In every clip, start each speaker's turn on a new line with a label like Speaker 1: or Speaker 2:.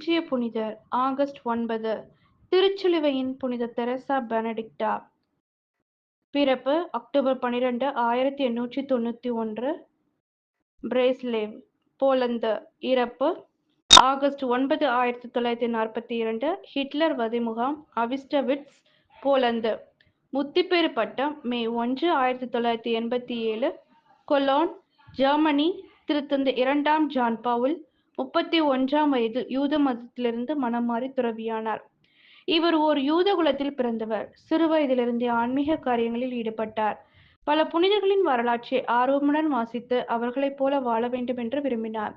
Speaker 1: இன்றைய புனிதர் ஆகஸ்ட் ஒன்பது திருச்சிலுவையின் புனித தெரசா பெனடிக்டா. பிறப்பு அக்டோபர் பனிரெண்டு ஆயிரத்தி எண்ணூற்றி தொண்ணூற்றி ஒன்று. பிரேஸ்லேவ் போலந்து. இறப்பு ஆகஸ்ட் ஒன்பது ஆயிரத்தி தொள்ளாயிரத்தி நாற்பத்தி இரண்டு. ஹிட்லர் வதிமுகாம் அவிஸ்டவிட்ஸ் போலந்து. முத்திப்பேறு பட்டம் மே ஒன்று ஆயிரத்தி தொள்ளாயிரத்தி எண்பத்தி ஏழு. கொலோன் ஜெர்மனி திருத்தந்தை இரண்டாம் ஜான் பவுல் முப்பத்தி ஒன்றாம் வயதில் யூத மதத்திலிருந்து மனம் மாறி துறவியானார். இவர் ஓர் யூத குலத்தில் பிறந்தவர். சிறு வயதிலிருந்தே ஆன்மீக காரியங்களில் ஈடுபட்டார். பல புனிதர்களின் வரலாற்றை ஆர்வமுடன் வாசித்து அவர்களைப் போல வாழ வேண்டும் என்று விரும்பினார்.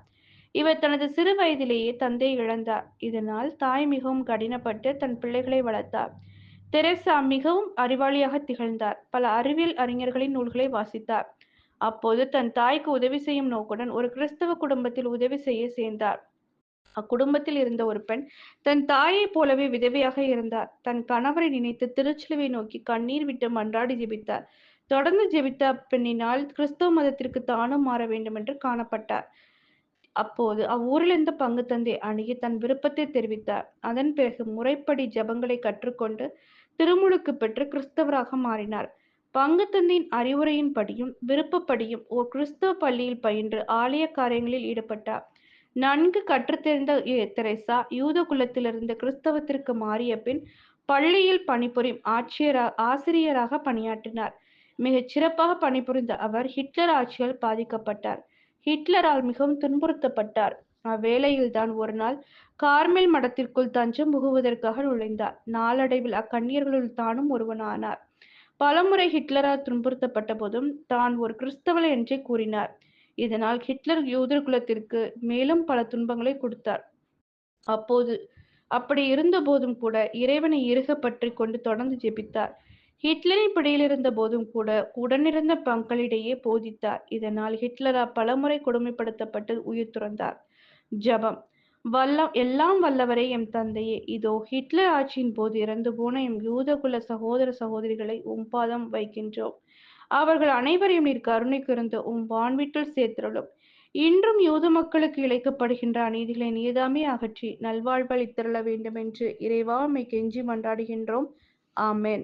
Speaker 1: இவர் தனது சிறு வயதிலேயே தந்தையை இழந்தார். இதனால் தாய் மிகவும் கடினப்பட்டு தன் பிள்ளைகளை வளர்த்தார். தெரேசா மிகவும் அறிவாளியாக திகழ்ந்தார். பல அறிவியல் அறிஞர்களின் நூல்களை வாசித்தார். அப்போது தன் தாய்க்கு உதவி செய்யும் நோக்குடன் ஒரு கிறிஸ்தவ குடும்பத்தில் உதவி செய்ய சேர்ந்தார். அக்குடும்பத்தில் இருந்த ஒரு பெண் தன் தாயைப் போலவே விதவையாக இருந்தார். தன் கணவரை நினைத்து திருச்சிலுவை நோக்கி கண்ணீர் விட்டு மன்றாடி ஜெபித்தார். தொடர்ந்து ஜெபித்த அப்பெண்ணினால் கிறிஸ்தவ மதத்திற்கு தானும் மாற வேண்டும் என்று காணப்பட்டார். அப்போது அவ்வூரில் இருந்த பங்கு தந்தை அணுகி தன் விருப்பத்தை தெரிவித்தார். அதன் பிறகு முறைப்படி ஜபங்களை கற்றுக்கொண்டு திருமுழுக்கு பெற்று கிறிஸ்தவராக மாறினார். பங்கு தந்தையின் அறிவுரையின்படியும் விருப்பப்படியும் ஓர் கிறிஸ்தவ பள்ளியில் பயின்று ஆலய காரியங்களில் ஈடுபட்டார். நன்கு கற்றுத்தெரிந்த தெரேசா யூத குலத்திலிருந்து கிறிஸ்தவத்திற்கு மாறிய பின் பள்ளியில் பணிபுரியும் ஆட்சியரா ஆசிரியராக பணியாற்றினார். மிகச் சிறப்பாக பணிபுரிந்த அவர் ஹிட்லர் ஆட்சியால் பாதிக்கப்பட்டார். ஹிட்லரால் மிகவும் துன்புறுத்தப்பட்டார். அவ்வேளையில் தான் ஒரு நாள் கார்மேல் மடத்திற்குள் தஞ்சம் புகுவதற்காக நுழைந்தார். நாளடைவில் அக்கண்ணியர்களுள் தானும் ஒருவனானார். பலமுறை ஹிட்லரால் துன்புறுத்தப்பட்ட போதும் தான் ஒரு கிறிஸ்தவன் என்றே கூறினார். இதனால் ஹிட்லர் யூதர் குலத்திற்கு மேலும் பல துன்பங்களை கொடுத்தார். அப்போது அப்படி இருந்த போதும் கூட இறைவனை இறுக பற்றி கொண்டு தொடர்ந்து ஜெபித்தார். ஹிட்லரின் பிடியில் இருந்த போதும் கூட உடனிருந்த பங்களிடையே போதித்தார். இதனால் ஹிட்லரா பலமுறை கொடுமைப்படுத்தப்பட்டு உயிர் துறந்தார். ஜபம். வல்ல எல்லாம் வல்லவரே எம் தந்தையே. இதோ ஹிட்லர் ஆட்சியின் போது இறந்து போன எம் யூதகுல சகோதர சகோதரிகளை உம் பாதம் வைக்கின்றோம். அவர்கள் அனைவரையும் நீர் கருணை உம் வான்வீட்டில் சேர்த்திருளும் இன்றும் யூத மக்களுக்கு இழைக்கப்படுகின்ற அநீதிகளை நீதாமே அகற்றி நல்வாழ்வளித்தருள வேண்டும் என்று இறைவா மை கெஞ்சி மன்றாடுகின்றோம். ஆமேன்.